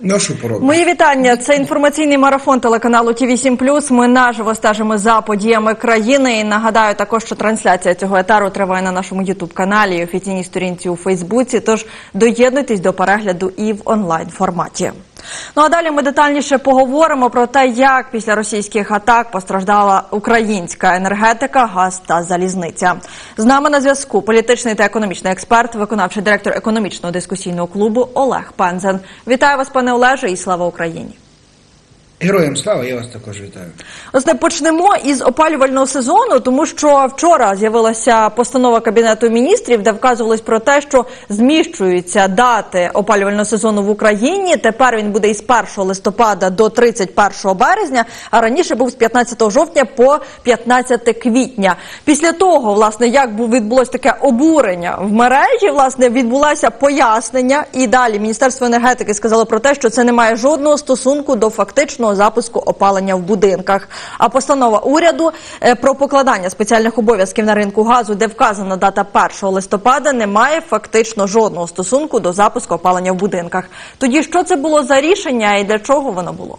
Ну, породу. Мої вітання. Це інформаційний марафон телеканалу Ті 8 Ми наживо стежимо за подіями країни. І нагадаю також, що трансляція цього етару триває на нашому Ютуб каналі і офіційній сторінці у Фейсбуці. Тож доєднуйтесь до перегляду і в онлайн форматі. Ну а далі ми детальніше поговоримо про те, як після російських атак постраждала українська енергетика, газ та залізниця. З нами на зв'язку політичний та економічний експерт, виконавчий директор економічного дискусійного клубу Олег Пензен. Вітаю вас, пане Олеже, і слава Україні. Героям слава, я вас також вітаю. Власне, почнемо із опалювального сезону, тому що вчора з'явилася постанова кабінету міністрів, де вказувалось про те, що зміщуються дати опалювального сезону в Україні. Тепер він буде із 1 листопада до 31 березня, а раніше був з 15 жовтня по 15 квітня. Після того, власне, як бу- відбулось таке обурення в мережі, власне, відбулося пояснення, і далі Міністерство енергетики сказало про те, що це не має жодного стосунку до фактичного запуску опалення в будинках. А постанова уряду е, про покладання спеціальних обов'язків на ринку газу, де вказана дата 1 листопада, не має фактично жодного стосунку до запуску опалення в будинках. Тоді що це було за рішення і для чого воно було?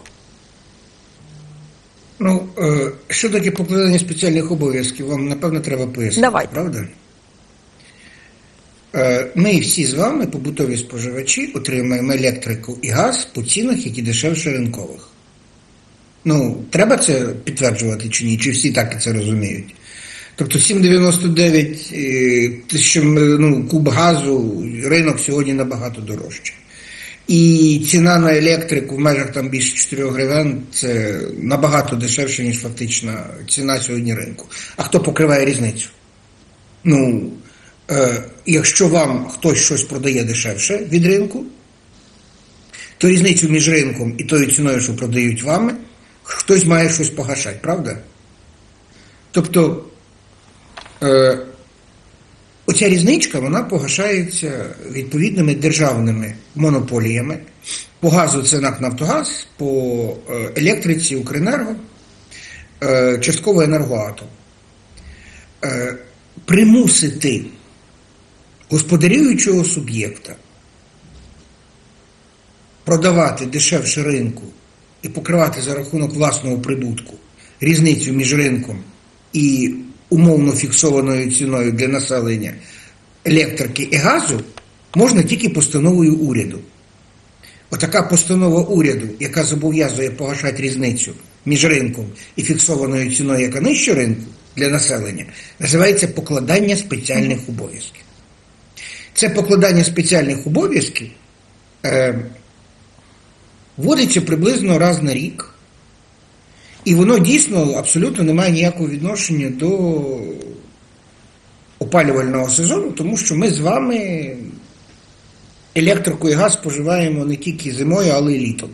Ну, е, що таке покладання спеціальних обов'язків, вам напевно треба пояснити, Давайте. правда? Е, Ми всі з вами, побутові споживачі, отримаємо електрику і газ по цінах, які дешевше ринкових. Ну, треба це підтверджувати чи ні? Чи всі так це розуміють? Тобто 7,99 е, що ну, куб газу, ринок сьогодні набагато дорожче. І ціна на електрику в межах там більше 4 гривень це набагато дешевше, ніж фактична ціна сьогодні ринку. А хто покриває різницю? Ну, е, якщо вам хтось щось продає дешевше від ринку, то різницю між ринком і тою ціною, що продають вами, хтось має щось погашати, правда? Тобто, е, оця різничка вона погашається відповідними державними монополіями. По газу це НАК Нафтогаз, по е, електриці Укренерго, е, частково енергоатом. Е, примусити господарюючого суб'єкта продавати дешевше ринку і покривати за рахунок власного прибутку різницю між ринком і умовно фіксованою ціною для населення електрики і газу можна тільки постановою уряду. Отака постанова уряду, яка зобов'язує погашати різницю між ринком і фіксованою ціною, яка нижче ринку для населення, називається покладання спеціальних обов'язків. Це покладання спеціальних обов'язків е, вводиться приблизно раз на рік, і воно дійсно абсолютно не має ніякого відношення до опалювального сезону, тому що ми з вами електрику і газ споживаємо не тільки зимою, але й літом.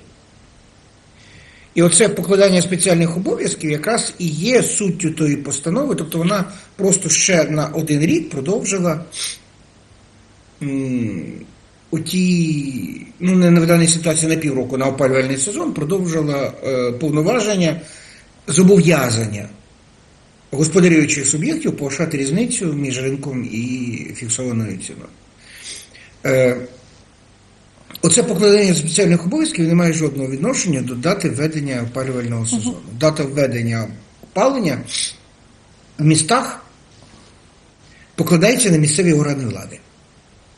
І оце покладання спеціальних обов'язків якраз і є суттю тої постанови, тобто вона просто ще на один рік продовжила оті, ну не в даній ситуації на півроку на опалювальний сезон, продовжила е, повноваження зобов'язання господарюючих суб'єктів погашати різницю між ринком і фіксованою ціною. Е, Оце покладання спеціальних обов'язків не має жодного відношення до дати введення опалювального сезону. Дата введення опалення в містах покладається на місцеві органи влади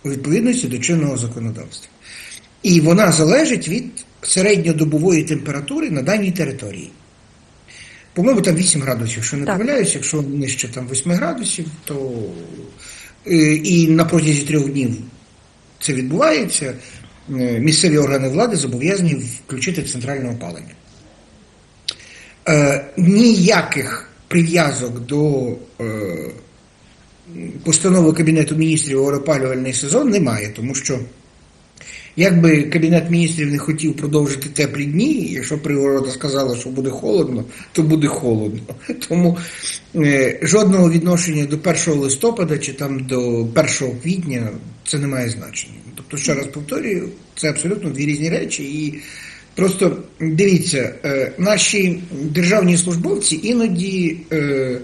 у відповідності до чинного законодавства. І вона залежить від середньодобової температури на даній території. По-моєму, там 8 градусів, якщо не помиляюсь, якщо нижче там 8 градусів, то е, і на протязі трьох днів це відбувається, е, місцеві органи влади зобов'язані включити центральне опалення. Е, ніяких прив'язок до е, постанови Кабінету міністрів про опалювальний сезон немає, тому що якби Кабінет міністрів не хотів продовжити теплі дні, якщо природа сказала, що буде холодно, то буде холодно. Тому е, жодного відношення до 1 листопада чи там до 1 квітня це не має значення. Тобто, ще раз повторюю, це абсолютно дві різні речі. І просто дивіться, е, наші державні службовці іноді е,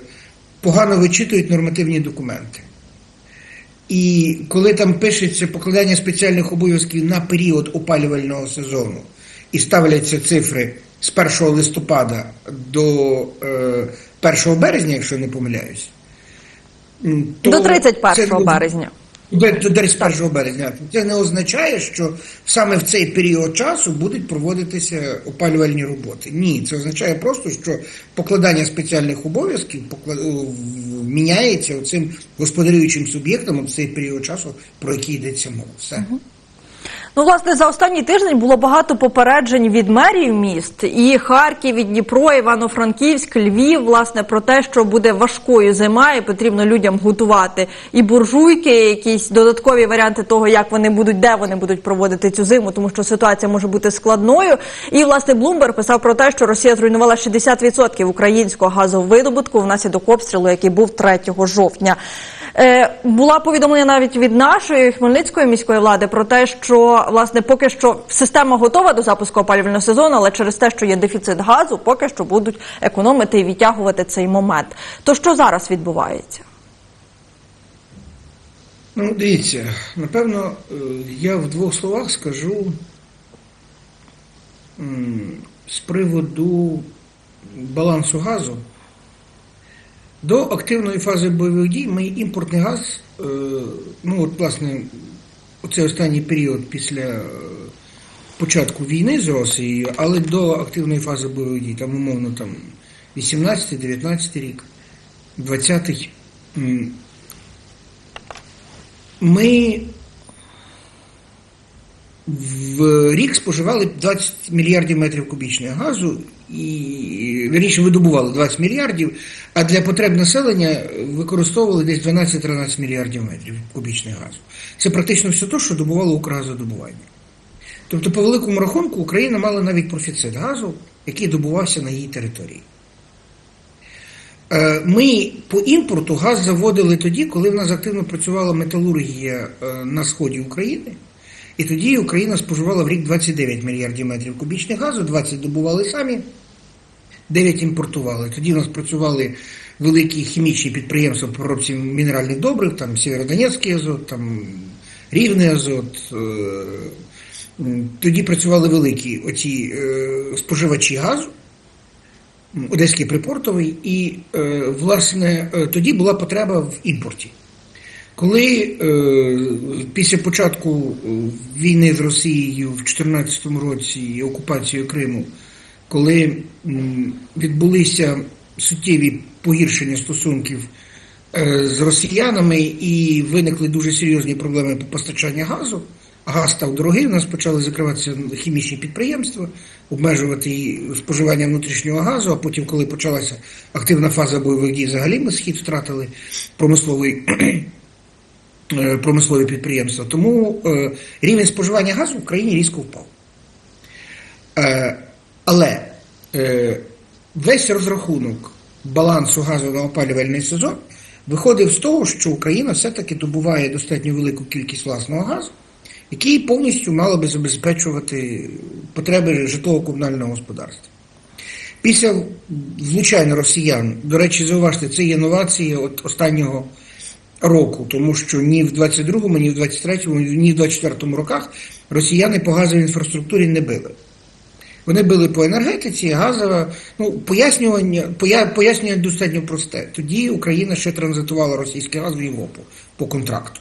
погано вичитують нормативні документи. І коли там пишеться покладання спеціальних обов'язків на період опалювального сезону і ставляться цифри з 1 листопада до е, 1 березня, якщо не помиляюсь, то До 31 це- березня. До, першого 31 березня. Це не означає, що саме в цей період часу будуть проводитися опалювальні роботи. Ні, це означає просто, що покладання спеціальних обов'язків міняється цим господарюючим суб'єктом в цей період часу, про який йдеться мова. Все. Ну, власне, за останній тиждень було багато попереджень від мерів міст і Харків, і Дніпро, Івано-Франківськ, Львів, власне, про те, що буде важкою зима, і потрібно людям готувати і буржуйки, якісь додаткові варіанти того, як вони будуть, де вони будуть проводити цю зиму, тому що ситуація може бути складною. І власне Блумберг писав про те, що Росія зруйнувала 60% українського газовидобутку внаслідок обстрілу, який був 3 жовтня. Е, була повідомлення навіть від нашої хмельницької міської влади про те, що власне поки що система готова до запуску опалювального сезону, але через те, що є дефіцит газу, поки що будуть економити і відтягувати цей момент. То що зараз відбувається? Ну, дивіться, напевно, е, я в двох словах скажу з приводу балансу газу. До активної фази бойових дій ми імпортний газ, е, ну от, власне, оцей останній період після е, початку війни з Росією, але до активної фази бойових дій, там умовно там 18-19 рік, 20-й, ми в рік споживали 20 мільярдів метрів кубічного газу і вірніше видобували 20 мільярдів, а для потреб населення використовували десь 12-13 мільярдів метрів кубічного газу. Це практично все те, що добувало Укргазодобування. Тобто, по великому рахунку, Україна мала навіть профіцит газу, який добувався на її території. Е, Ми по імпорту газ заводили тоді, коли в нас активно працювала металургія е, на сході України. І тоді Україна споживала в рік 29 мільярдів метрів кубічних газу, 20 добували самі, 9 імпортували. Тоді у нас працювали великі хімічні підприємства по переробці мінеральних добрив, там Сєвєродонецький азот, там Рівний азот. е, Тоді працювали великі оці е, споживачі газу. Одеський припортовий, і, е, власне, тоді була потреба в імпорті. Коли е, після початку е, війни з Росією в 2014 році і окупацією Криму, коли м, відбулися суттєві погіршення стосунків е, з росіянами і виникли дуже серйозні проблеми по постачанню газу, газ став дорогий, у нас почали закриватися хімічні підприємства, обмежувати споживання внутрішнього газу, а потім, коли почалася активна фаза бойових дій, взагалі ми схід втратили промисловий. Е, Промислові підприємства. Тому е, рівень споживання газу в Україні різко впав. Е, але весь розрахунок балансу газу на опалювальний сезон виходив з того, що Україна все-таки добуває достатньо велику кількість власного газу, який повністю мало би забезпечувати потреби житлово-комунального господарства. Після влучання росіян, до речі, зауважте, це є новація от останнього року, тому що ні в 22-му, ні в 23-му, ні в 24-му роках росіяни по газовій інфраструктурі не били. Вони били по енергетиці, газова. Ну, пояснювання, поя- пояснювання достатньо просте. Тоді Україна ще транзитувала російський газ в Європу по контракту.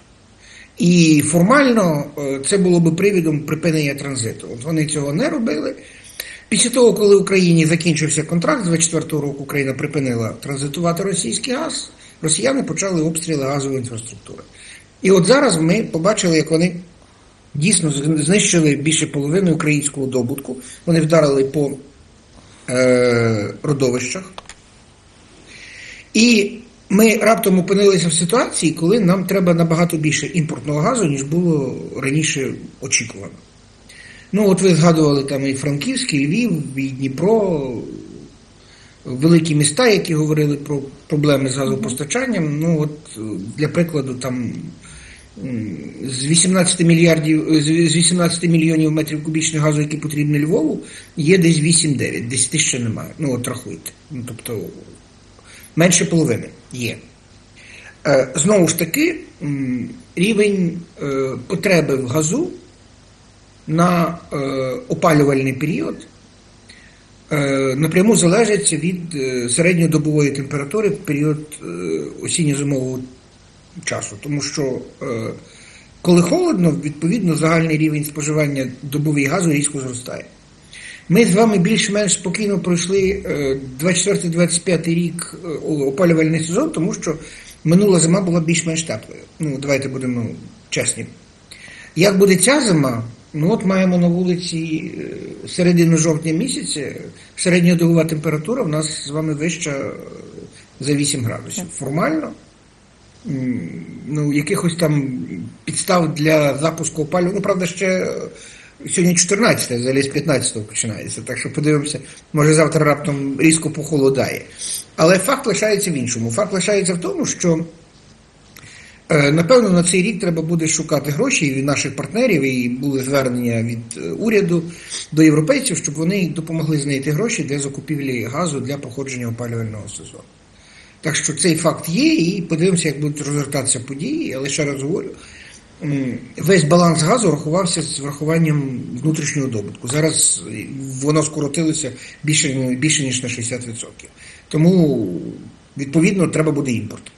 І формально е, це було би привідом припинення транзиту. От вони цього не робили. Після того, коли Україні закінчився контракт, з 24-го року Україна припинила транзитувати російський газ, росіяни почали обстріли газової інфраструктури. І от зараз ми побачили, як вони дійсно знищили більше половини українського добутку. Вони вдарили по е, родовищах. І ми раптом опинилися в ситуації, коли нам треба набагато більше імпортного газу, ніж було раніше очікувано. Ну, от ви згадували там і Франківськ, і Львів, і Дніпро, великі міста, які говорили про проблеми з газопостачанням. Ну, от для прикладу, там з 18 мільярдів, з з 18 мільйонів метрів кубічних газу, які потрібні Львову, є десь 8-9, 10 ще немає. Ну, от рахуйте. Ну, тобто менше половини є. Е, Знову ж таки, рівень е, потреби в газу на е, опалювальний період напряму залежить від е, середньодобової температури в період е, осінньо-зимового часу. Тому що е, коли холодно, відповідно загальний рівень споживання добовий газу різко зростає. Ми з вами більш-менш спокійно пройшли е, 24-25 рік е, опалювальний сезон, тому що минула зима була більш-менш теплою. Ну, давайте будемо чесні. Як буде ця зима? Ну от маємо на вулиці е, середину жовтня місяця, середньодобова температура в нас з вами вища е, за 8 градусів. Формально, ну, якихось там підстав для запуску опалювання, ну, правда, ще е, сьогодні 14, взагалі з 15 починається, так що подивимося, може завтра раптом різко похолодає. Але факт лишається в іншому. Факт лишається в тому, що Напевно, на цей рік треба буде шукати гроші від наших партнерів, і були звернення від е, уряду до європейців, щоб вони допомогли знайти гроші для закупівлі газу для проходження опалювального сезону. Так що цей факт є, і подивимося, як будуть розгортатися події. Але ще раз говорю, весь баланс газу рахувався з врахуванням внутрішнього добутку. Зараз е, воно скоротилося більше, більше ніж на 60%. Тому, відповідно, треба буде імпорт.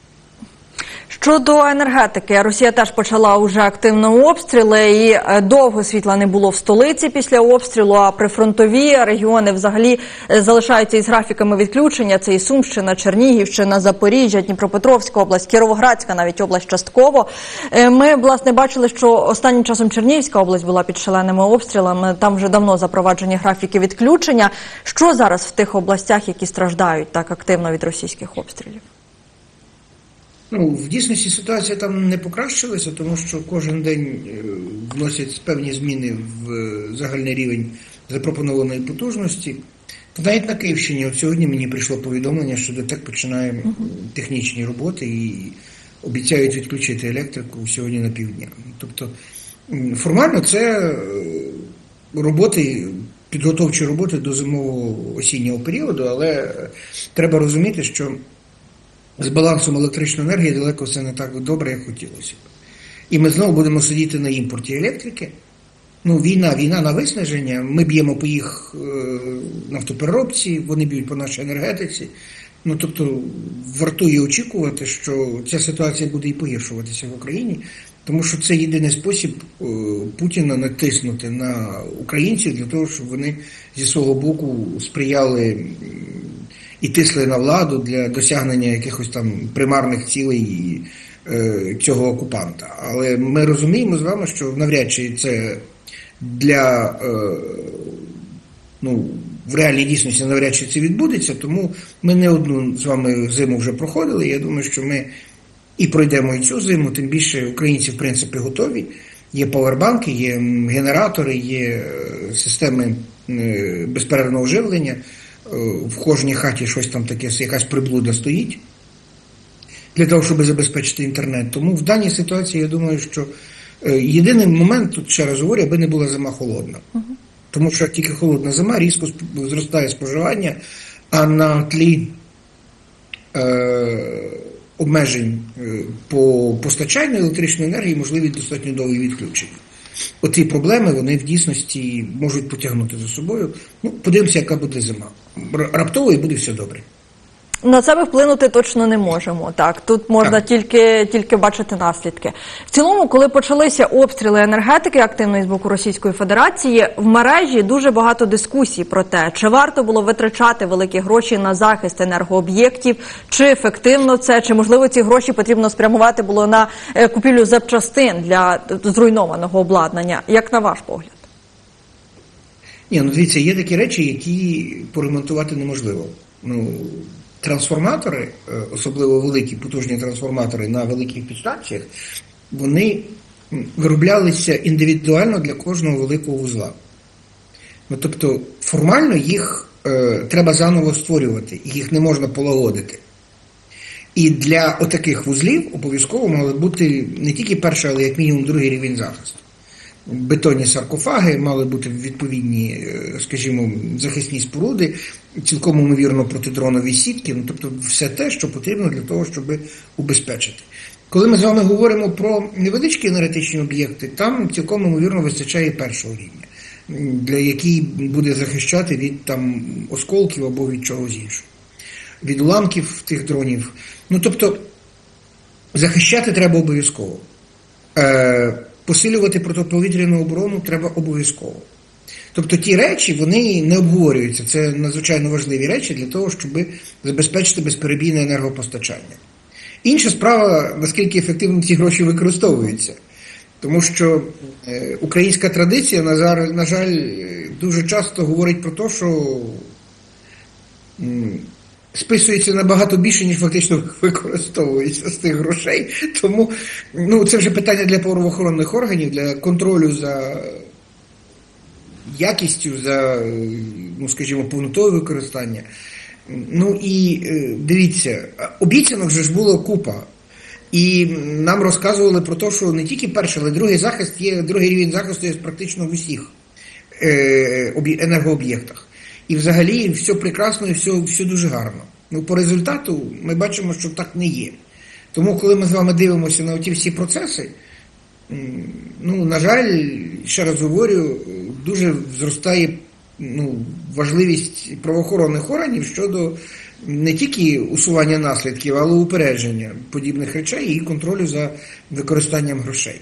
Щодо енергетики, Росія теж почала уже активно обстріли, і е, довго світла не було в столиці після обстрілу. А прифронтові регіони взагалі е, залишаються із графіками відключення. Це і Сумщина, Чернігівщина, Запоріжжя, Дніпропетровська область, Кіровоградська, навіть область частково. Е, Ми власне бачили, що останнім часом Чернігівська область була під шаленими обстрілами. Там вже давно запроваджені графіки відключення. Що зараз в тих областях, які страждають так активно від російських обстрілів? Ну, в дійсності ситуація там не покращилася, тому що кожен день е, вносять певні зміни в е, загальний рівень запропонованої потужності. Та навіть на Київщині, от сьогодні мені прийшло повідомлення, що ДТЕК починає технічні роботи і обіцяють відключити електрику сьогодні на півдня. Тобто формально це е, роботи, підготовчі роботи до зимового осіннього періоду, але треба розуміти, що з балансом електричної енергії далеко все не так добре, як хотілося б. І ми знову будемо сидіти на імпорті електрики. Ну, війна, війна на виснаження. Ми б'ємо по їх е, нафтопереробці, вони б'ють по нашій енергетиці. Ну, тобто, вартує очікувати, що ця ситуація буде і погіршуватися в Україні, тому що це єдиний спосіб е, Путіна натиснути на українців для того, щоб вони зі свого боку сприяли і тисли на владу для досягнення якихось там примарних цілей е, цього окупанта. Але ми розуміємо з вами, що навряд чи це для е, ну, в реальній дійсності навряд чи це відбудеться, тому ми не одну з вами зиму вже проходили. Я думаю, що ми і пройдемо і цю зиму, тим більше українці, в принципі, готові. Є павербанки, є генератори, є е, системи е, безперервного живлення. Е, В кожній хаті щось там таке, якась приблуда стоїть для того, щоб забезпечити інтернет. Тому в даній ситуації я думаю, що е, єдиний момент, тут ще раз говорю, аби не була зима холодна. Тому що як тільки холодна зима, різко зростає споживання, а на тлі е, обмежень е, по постачанню електричної енергії можливі достатньо довгі відключення. Оці проблеми вони в дійсності можуть потягнути за собою. Ну, подивимося, яка буде зима. Раптово і буде все добре. На це ми вплинути точно не можемо. Так тут можна Так. тільки тільки бачити наслідки. В цілому, коли почалися обстріли енергетики активної з боку Російської Федерації, в мережі дуже багато дискусій про те, чи варто було витрачати великі гроші на захист енергооб'єктів, чи ефективно це, чи можливо ці гроші потрібно спрямувати було на е, купівлю запчастин для зруйнованого обладнання. Як на ваш погляд? Ні, ну дивіться, є такі речі, які поремонтувати неможливо. Ну, трансформатори, е, особливо великі потужні трансформатори на великих підстанціях, вони вироблялися індивідуально для кожного великого вузла. Ну, тобто, формально їх е, треба заново створювати, їх не можна полагодити. І для отаких вузлів обов'язково мали бути не тільки перший, але як мінімум другий рівень захисту. Бетонні саркофаги, мали бути відповідні, е, скажімо, захисні споруди, цілком ймовірно протидронові сітки, ну тобто все те, що потрібно для того, щоб убезпечити. Коли ми з вами говоримо про невеличкі енергетичні об'єкти, там цілком ймовірно вистачає першого рівня, для який буде захищати від там осколків або від чогось іншого, від уламків тих дронів. Ну тобто захищати треба обов'язково. Е, посилювати протиповітряну оборону треба обов'язково. Тобто ті речі вони не обговорюються. Це надзвичайно важливі речі для того, щоб забезпечити безперебійне енергопостачання. Інша справа, наскільки ефективно ці гроші використовуються. Тому що е, українська традиція, на жаль, е, дуже часто говорить про те, що списується набагато більше, ніж фактично використовується з тих грошей. Тому ну, це вже питання для правоохоронних органів, для контролю за якістю, за, ну, скажімо, повнотою використання. Ну і е, дивіться, обіцянок же ж було купа. І нам розказували про те, що не тільки перший, але й другий захист є, другий рівень захисту є практично в усіх е, енергооб'єктах. І взагалі все прекрасно і все, все дуже гарно. Ну, по результату ми бачимо, що так не є. Тому, коли ми з вами дивимося на ті всі процеси, ну, на жаль, ще раз говорю, дуже зростає ну, важливість правоохоронних органів щодо не тільки усування наслідків, але й упередження подібних речей і контролю за використанням грошей.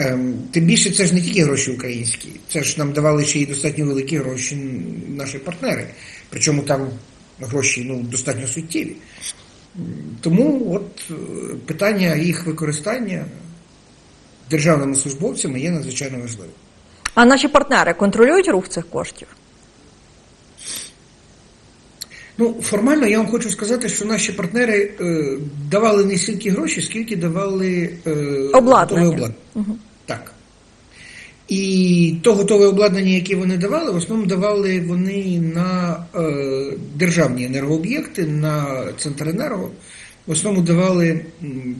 Ем, Тим більше це ж не тільки гроші українські, це ж нам давали ще й достатньо великі гроші наші партнери. Причому там гроші ну, достатньо суттєві. Тому от е, питання їх використання державними службовцями є надзвичайно важливим. А наші партнери контролюють рух цих коштів? Ну, формально я вам хочу сказати, що наші партнери е, давали не стільки гроші, скільки давали е, Обладнання. обладнання. Так. І то готове обладнання, яке вони давали, в основному давали вони на е, державні енергооб'єкти, на Центренерго, в основному давали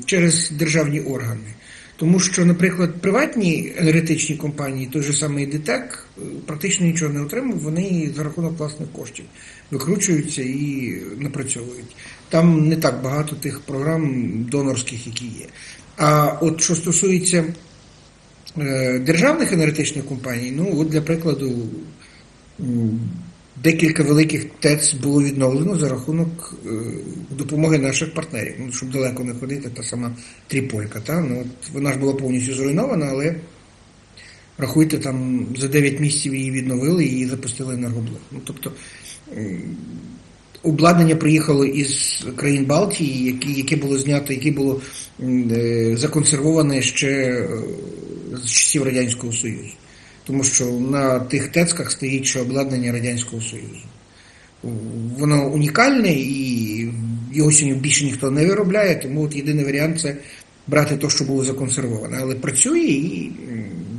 через державні органи. Тому що, наприклад, приватні енергетичні компанії, той же самий ДТЕК, е, практично нічого не отримав, вони за рахунок власних коштів викручуються і напрацьовують. Там не так багато тих програм донорських, які є. А от що стосується державних енергетичних компаній, ну от для прикладу, декілька великих ТЕЦ було відновлено за рахунок е, допомоги наших партнерів. Ну, щоб далеко не ходити, та сама Тріполька. Та? Ну, от вона ж була повністю зруйнована, але рахуйте, там за 9 місяців її відновили і запустили енергоблок. Ну, тобто обладнання приїхало із країн Балтії, які, яке було знято, яке було е, законсервоване ще е, з часів Радянського Союзу. Тому що на тих тецках стоїть ще обладнання Радянського Союзу. Воно унікальне і його сьогодні більше ніхто не виробляє, тому от єдиний варіант це брати те, що було законсервоване. Але працює і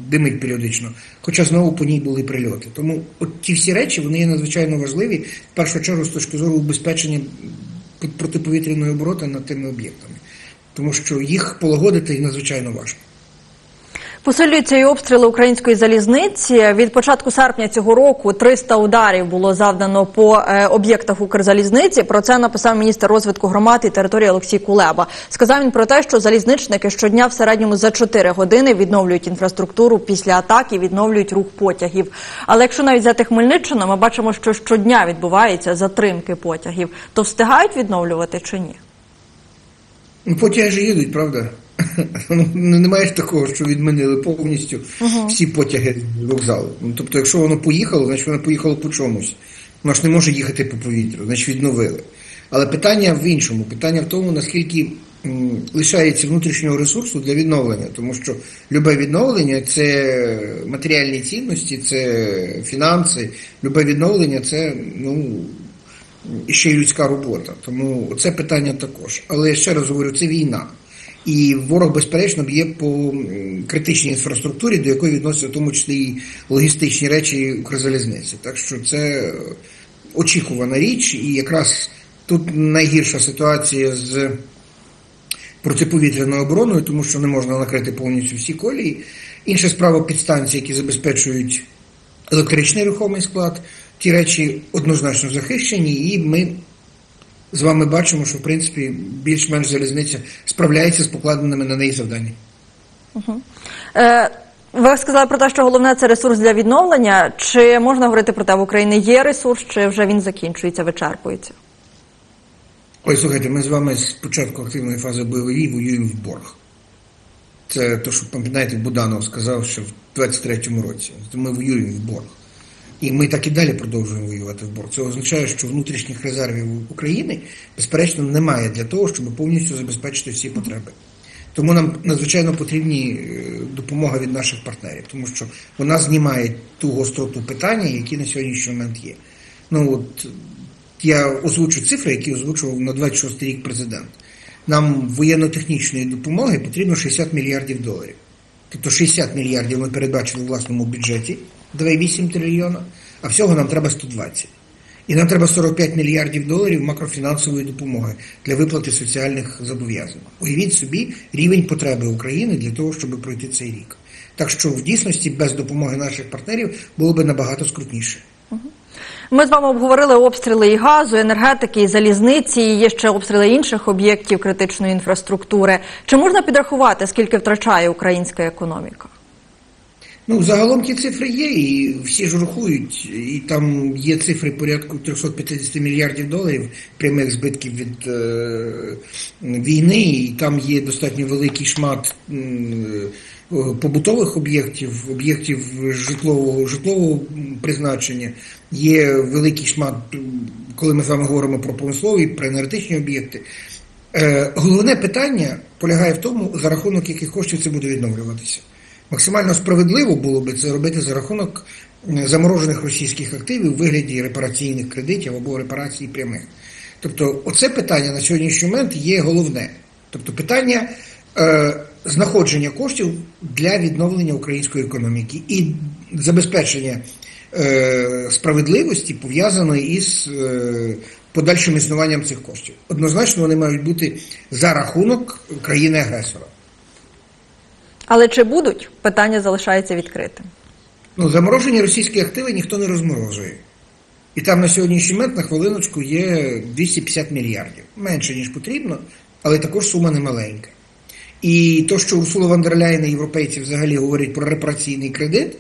димить періодично, хоча знову по ній були прильоти. Тому от ті всі речі вони є надзвичайно важливі, в першу чергу з точки зору убезпечення протиповітряної оборони над тими об'єктами. Тому що їх полагодити надзвичайно важко. Посилюються і обстріли української залізниці. Від початку серпня цього року 300 ударів було завдано по е, об'єктах Укрзалізниці. Про це написав міністр розвитку громад і території Олексій Кулеба. Сказав він про те, що залізничники щодня в середньому за 4 години відновлюють інфраструктуру після атаки, відновлюють рух потягів. Але якщо навіть взяти Хмельниччину, ми бачимо, що щодня відбуваються затримки потягів. То встигають відновлювати чи ні? Ну, потяги їдуть, правда? Ну, Немає ж такого, що відмінили повністю всі потяги з вокзалу. Ну, тобто, якщо воно поїхало, значить воно поїхало по чомусь. Воно ж не може їхати по повітрю, значить відновили. Але питання в іншому. Питання в тому, наскільки лишається внутрішнього ресурсу для відновлення. Тому що любе відновлення це матеріальні цінності, це фінанси, любе відновлення це ну, ще й людська робота. Тому це питання також. Але ще раз говорю, це війна. І ворог, безперечно, б'є по критичній інфраструктурі, до якої відносяться в тому числі і логістичні речі Укрзалізниці. Так що це очікувана річ, і якраз тут найгірша ситуація з протиповітряною обороною, тому що не можна накрити повністю всі колії. Інша справа підстанції, які забезпечують електричний рухомий склад. Ті речі однозначно захищені, і ми з вами бачимо, що в принципі більш-менш залізниця справляється з покладеними на неї завданнями. Е, ви сказали про те, що головне це ресурс для відновлення. Чи можна говорити про те, в Україні є ресурс, чи вже він закінчується, вичерпується? Ой, слухайте, ми з вами з початку активної фази бойових дій воюємо в борг. Це те, що пам'ятаєте, Буданов сказав, що в 23-му році. Ми воюємо в борг. І ми так і далі продовжуємо воювати в борг. Це означає, що внутрішніх резервів України, безперечно, немає для того, щоб повністю забезпечити всі потреби. Тому нам надзвичайно потрібні е, допомога від наших партнерів, тому що вона знімає ту гостроту питання, які на сьогоднішній момент є. Ну от я озвучу цифри, які озвучував на 26 рік президент. Нам воєнно-технічної допомоги потрібно 60 мільярдів доларів. Тобто 60 мільярдів ми передбачили в власному бюджеті 2,8 трильйона, а всього нам треба 120. І нам треба 45 мільярдів доларів макрофінансової допомоги для виплати соціальних зобов'язань. Уявіть собі рівень потреби України для того, щоб пройти цей рік. Так що в дійсності без допомоги наших партнерів було би набагато скрутніше. Ми з вами обговорили обстріли і газу, енергетики, і залізниці. і Є ще обстріли інших об'єктів критичної інфраструктури. Чи можна підрахувати, скільки втрачає українська економіка? Ну, загалом ті цифри є, і всі ж рахують. І там є цифри порядку 350 мільярдів доларів прямих збитків від е, війни, і там є достатньо великий шмат е, побутових об'єктів, об'єктів житлового житлового призначення. Є великий шмат, коли ми з вами говоримо про промислові, про енергетичні об'єкти. Е, головне питання полягає в тому, за рахунок яких коштів це буде відновлюватися. Максимально справедливо було би це робити за рахунок заморожених російських активів у вигляді репараційних кредитів або репарацій прямих. Тобто, оце питання на сьогоднішній момент є головне. Тобто, питання е, знаходження коштів для відновлення української економіки і забезпечення е, справедливості пов'язаної із е, подальшим існуванням цих коштів. Однозначно, вони мають бути за рахунок країни-агресора. Але чи будуть? Питання залишається відкритим. Ну, заморожені російські активи ніхто не розморожує. І там на сьогоднішній момент на хвилиночку є 250 мільярдів. Менше, ніж потрібно, але також сума немаленька. І то, що Урсула дер і європейці взагалі говорять про репараційний кредит,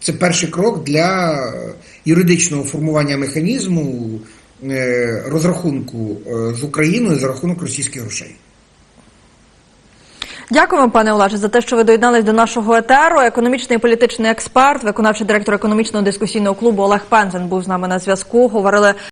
це перший крок для юридичного формування механізму е, розрахунку е, з Україною за рахунок російських грошей. Дякуємо, пане Олаже, за те, що ви доєднались до нашого етеру. Економічний і політичний експерт, виконавчий директор економічного дискусійного клубу Олег Пензен був з нами на зв'язку. Говорили